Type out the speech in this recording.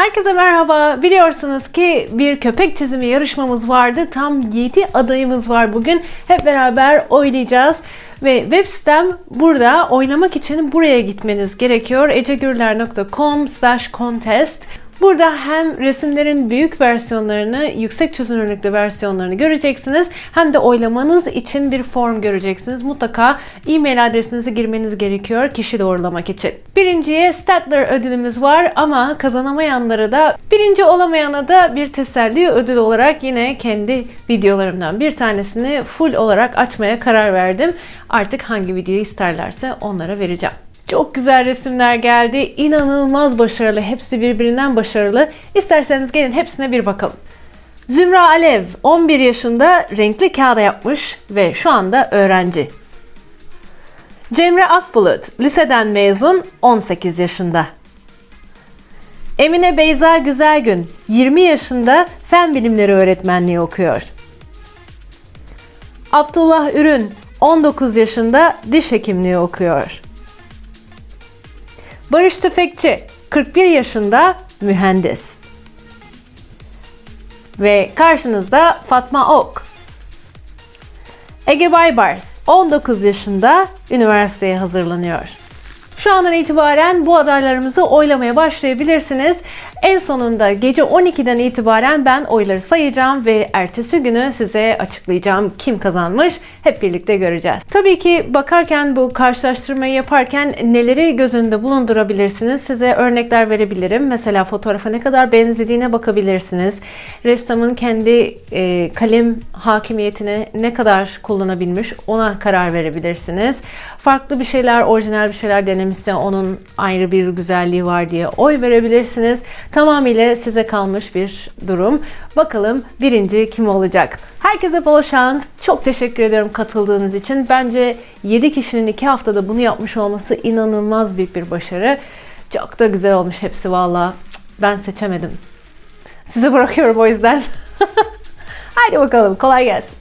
Herkese merhaba. Biliyorsunuz ki bir köpek çizimi yarışmamız vardı. Tam 7 adayımız var bugün. Hep beraber oynayacağız. Ve web sitem burada. Oynamak için buraya gitmeniz gerekiyor. ecegürler.com slash contest. Burada hem resimlerin büyük versiyonlarını, yüksek çözünürlüklü versiyonlarını göreceksiniz. Hem de oylamanız için bir form göreceksiniz. Mutlaka e-mail adresinizi girmeniz gerekiyor kişi doğrulamak için. Birinciye Statler ödülümüz var ama kazanamayanlara da birinci olamayana da bir teselli ödül olarak yine kendi videolarımdan bir tanesini full olarak açmaya karar verdim. Artık hangi videoyu isterlerse onlara vereceğim. Çok güzel resimler geldi. İnanılmaz başarılı. Hepsi birbirinden başarılı. İsterseniz gelin hepsine bir bakalım. Zümra Alev 11 yaşında renkli kağıda yapmış ve şu anda öğrenci. Cemre Akbulut liseden mezun 18 yaşında. Emine Beyza Güzelgün 20 yaşında fen bilimleri öğretmenliği okuyor. Abdullah Ürün 19 yaşında diş hekimliği okuyor. Barış Tüfekçi 41 yaşında mühendis. Ve karşınızda Fatma Ok. Ege Baybars 19 yaşında üniversiteye hazırlanıyor. Şu andan itibaren bu adaylarımızı oylamaya başlayabilirsiniz. En sonunda gece 12'den itibaren ben oyları sayacağım ve ertesi günü size açıklayacağım kim kazanmış. Hep birlikte göreceğiz. Tabii ki bakarken bu karşılaştırmayı yaparken neleri göz önünde bulundurabilirsiniz? Size örnekler verebilirim. Mesela fotoğrafa ne kadar benzediğine bakabilirsiniz. Ressamın kendi e, kalem hakimiyetini ne kadar kullanabilmiş ona karar verebilirsiniz. Farklı bir şeyler, orijinal bir şeyler denemişse onun ayrı bir güzelliği var diye oy verebilirsiniz. Tamamıyla size kalmış bir durum. Bakalım birinci kim olacak? Herkese bol şans. Çok teşekkür ediyorum katıldığınız için. Bence 7 kişinin 2 haftada bunu yapmış olması inanılmaz büyük bir başarı. Çok da güzel olmuş hepsi valla. Ben seçemedim. Size bırakıyorum o yüzden. Haydi bakalım kolay gelsin.